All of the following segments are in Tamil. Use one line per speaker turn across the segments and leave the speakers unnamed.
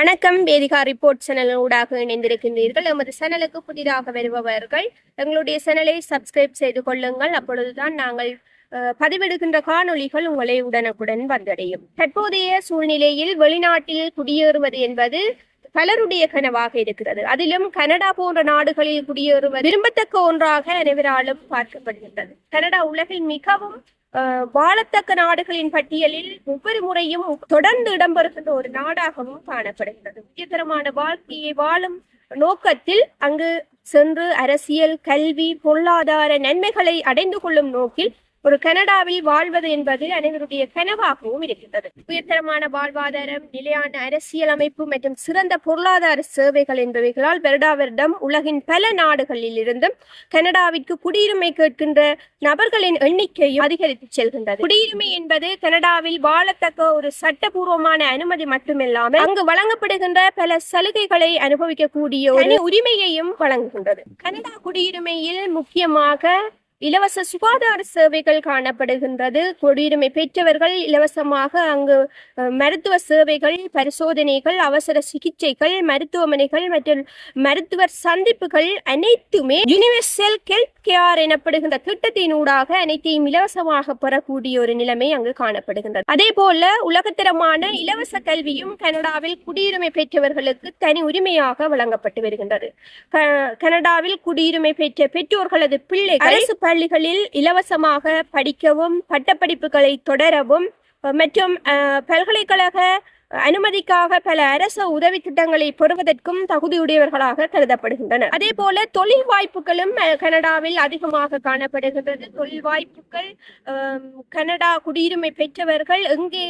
வணக்கம். வேதிகா ரிப்போர்ட் சேனல் ஊடாக இணைந்திருக்கின்றீர்கள். எமது சேனலுக்கு புதிதாக வருபவர்கள் எங்களுடைய சேனலை சப்ஸ்கிரைப் செய்து கொள்ளுங்கள். அப்பொழுதுதான் நாங்கள் பதிவிடுகின்ற காணொலிகள் உங்களை உடனுக்குடன் வந்தடையும். தற்போதைய சூழ்நிலையில் வெளிநாட்டில் குடியேறுவது என்பது பலருடைய கனவாக இருக்கிறது. அதிலும் கனடா போன்ற நாடுகளில் குடியேறுவது விரும்பத்தக்க ஒன்றாக அனைவராலும் பார்க்கப்படுகின்றது. கனடா உலகில் மிகவும் வாழத்தக்க நாடுகளின் பட்டியலில் ஒவ்வொரு முறையும் தொடர்ந்து இடம்பெறுகின்ற ஒரு நாடாகவும் காணப்படுகிறது. உயர்தரமான வாழ்க்கையை வாழும் நோக்கத்தில் அங்கு சென்று அரசியல் கல்வி பொருளாதார நன்மைகளை அடைந்து கொள்ளும் நோக்கில் ஒரு கனடாவில் வாழ்வது என்பது அனைவருடைய கனவாகவும் இருக்கின்றது. உயர்தரமான வாழ்வாதாரம் நிலையான அரசியல் அமைப்பு மற்றும் சிறந்த பொருளாதார சேவைகள் என்பவைகளால் வருடா வருடம் உலகின் பல நாடுகளில் இருந்தும் கனடாவிற்கு குடியுரிமை கேட்கின்ற நபர்களின் எண்ணிக்கையும் அதிகரித்து செல்கின்றது. குடியுரிமை என்பது கனடாவில் வாழத்தக்க ஒரு சட்டபூர்வமான அனுமதி மட்டுமில்லாமல் அங்கு வழங்கப்படுகின்ற பல சலுகைகளை அனுபவிக்கக்கூடிய ஒரு உரிமையையும் வழங்குகின்றது. கனடா குடியுரிமையில் முக்கியமாக இலவச சுகாதார சேவைகள் காணப்படுகின்றது. குடியுரிமை பெற்றவர்கள் இலவசமாக அங்கு மருத்துவ சேவைகள் பரிசோதனைகள் அவசர சிகிச்சைகள் மருத்துவமனைகள் மற்றும் மருத்துவர் சந்திப்புகள் அனைத்துமே யூனிவர்சல் ஹெல்த் கேர் எனப்படுகின்ற திட்டத்தினூடாக அனைத்தையும் இலவசமாக பெறக்கூடிய ஒரு நிலைமை அங்கு காணப்படுகின்றது. அதே போல உலகத்தரமான இலவச கல்வியும் கனடாவில் குடியுரிமை பெற்றவர்களுக்கு தனி உரிமையாக வழங்கப்பட்டு வருகின்றது. க- கனடாவில் குடியுரிமை பெற்ற பெற்றோர்களது பிள்ளைகள் பள்ளிகளில் இலவசமாக படிக்கவும் பட்டப்படிப்புகளை தொடரவும் மற்றும் பல்கலைக்கழக அனுமதிக்காக பல அரச உதவி திட்டங்களை பெறுவதற்கும் தகுதியுடையவர்களாக கருதப்படுகின்றனர். அதே போல தொழில் வாய்ப்புகளும் கனடாவில் அதிகமாக காணப்படுகின்றது. தொழில் வாய்ப்புகள் கனடா குடியுரிமை பெற்றவர்கள் எங்கே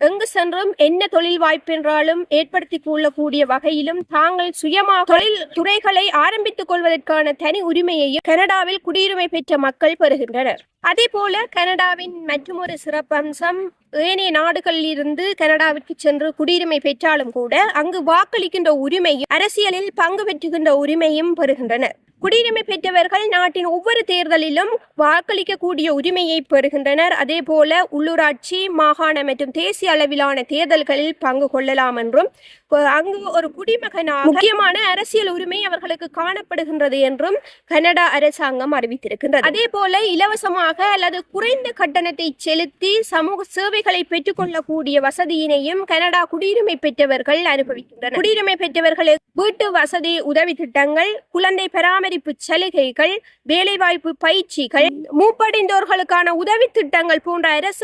எங்கு சென்றும் என்ன தொழில் வாய்ப்பென்றாலும் ஏற்படுத்திக் கொள்ளக்கூடிய வகையிலும் தாங்கள் சுயமாக தொழில் துறைகளை ஆரம்பித்துக் கொள்வதற்கான தனி உரிமையையும் கனடாவில் குடியுரிமை பெற்ற மக்கள் பெறுகின்றனர். அதே போல கனடாவின் மற்றொரு சிறப்பம்சம் ஏனைய நாடுகளில் இருந்து கனடாவிற்கு சென்று குடியுரிமை பெற்றாலும் கூட அங்கு வாக்களிக்கின்ற உரிமையும் அரசியலில் பங்கு பெற்றுகின்ற உரிமையும் பெறுகின்றனர். குடியுரிமை பெற்றவர்கள் நாட்டின் ஒவ்வொரு தேர்தலிலும் வாக்களிக்கக்கூடிய உரிமையை பெறுகின்றனர். அதே போல உள்ளூராட்சி மாகாண மற்றும் தேசிய அளவிலான தேர்தல்களில் பங்கு கொள்ளலாம் என்றும் அங்கு ஒரு குடிமகனாக முக்கியமான அரசியல் உரிமை அவர்களுக்கு காணப்படுகின்றது என்றும் கனடா அரசாங்கம் அறிவித்திருக்கின்றது. அதே போல இலவசமாக அல்லது குறைந்த கட்டணத்தை செலுத்தி சமூக சேவைகளை பெற்றுக்கொள்ளக்கூடிய வசதியினையும் கனடா குடியுரிமை பெற்றவர்கள் அனுபவிக்கின்றனர். குடியுரிமை பெற்றவர்களுக்கு வீட்டு வசதி உதவி திட்டங்கள் குழந்தை பராமரிப்பு சலுகைகள் வேலைவாய்ப்பு பயிற்சிகள் மூப்படைந்தோர்களுக்கான உதவி திட்டங்கள் போன்ற அரச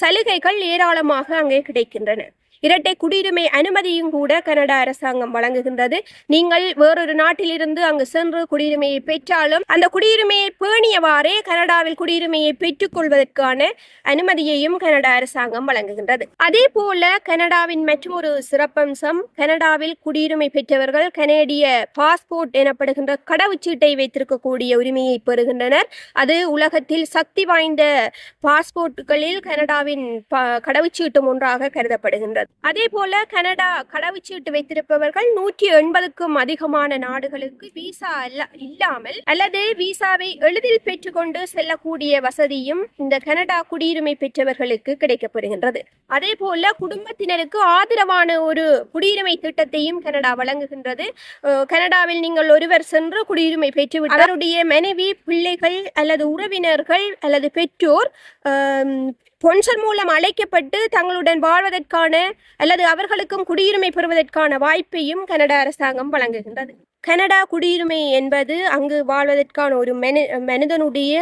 சலுகைகள் ஏராளமாக அங்கே கிடைக்கின்றன. இரட்டை குடியுரிமை அனுமதியும் கூட கனடா அரசாங்கம் வழங்குகின்றது. நீங்கள் வேறொரு நாட்டிலிருந்து அங்கு சென்று குடியுரிமையை பெற்றாலும் அந்த குடியுரிமையை பேணியவாறே கனடாவில் குடியுரிமையை பெற்றுக்கொள்வதற்கான அனுமதியையும் கனடா அரசாங்கம் வழங்குகின்றது. அதே போல கனடாவின் மற்றொரு சிறப்பம்சம் கனடாவில் குடியுரிமை பெற்றவர்கள் கனேடிய பாஸ்போர்ட் எனப்படுகின்ற கடவுச்சீட்டை வைத்திருக்கக்கூடிய உரிமையை பெறுகின்றனர். அது உலகத்தில் சக்தி வாய்ந்த பாஸ்போர்ட்டுகளில் கனடாவின் கடவுச்சீட்டும் ஒன்றாக கருதப்படுகின்றது. அதே போல கனடா கடவுச்சீட்டு வைத்திருப்பவர்கள் நூற்றி எண்பதுக்கும் அதிகமான நாடுகளுக்கு விசா அல்ல இல்லாமல் அல்லது விசாவை எளிதில் பெற்றுக்கொண்டு செல்லக்கூடிய வசதியும் இந்த கனடா குடியுரிமை பெற்றவர்களுக்கு கிடைக்கப்படுகின்றது. அதே போல குடும்பத்தினருக்கு ஆதரவான ஒரு குடியுரிமை திட்டத்தையும் கனடா வழங்குகின்றது. கனடாவில் நீங்கள் ஒருவர் சென்று குடியுரிமை பெற்றுவிட்டு அவருடைய மனைவி பிள்ளைகள் அல்லது உறவினர்கள் அல்லது பெற்றோர் பொன்சல் மூலம் அழைக்கப்பட்டு தங்களுடன் வாழ்வதற்கான அல்லது அவர்களுக்கும் குடியுரிமை பெறுவதற்கான வாய்ப்பையும் கனடா அரசாங்கம் வழங்குகின்றது. கனடா குடியுரிமை என்பது அங்கு வாழ்வதற்கான ஒரு மெனு மனிதனுடைய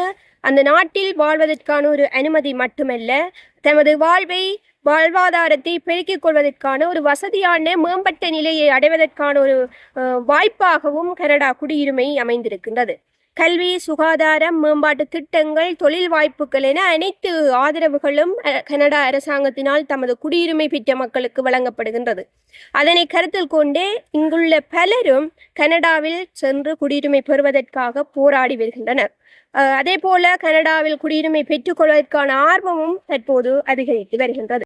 அந்த நாட்டில் வாழ்வதற்கான ஒரு அனுமதி மட்டுமல்ல தமது வாழ்வை வாழ்வாதாரத்தை பெருக்கிக் கொள்வதற்கான ஒரு வசதியான மேம்பட்ட நிலையை அடைவதற்கான ஒரு வாய்ப்பாகவும் கனடா குடியுரிமை அமைந்திருக்கின்றது. கல்வி சுகாதாரம் மேம்பாட்டு திட்டங்கள் தொழில் வாய்ப்புகள் என அனைத்து ஆதரவுகளும் கனடா அரசாங்கத்தினால் தமது குடியுரிமை பெற்ற மக்களுக்கு வழங்கப்படுகின்றது. அதனை கருத்தில் கொண்டே இங்குள்ள பலரும் கனடாவில் சென்று குடியுரிமை பெறுவதற்காக போராடி வருகின்றனர். அஹ், அதே போல கனடாவில் குடியுரிமை பெற்றுக்கொள்வதற்கான ஆர்வமும் தற்போது அதிகரித்து வருகின்றது.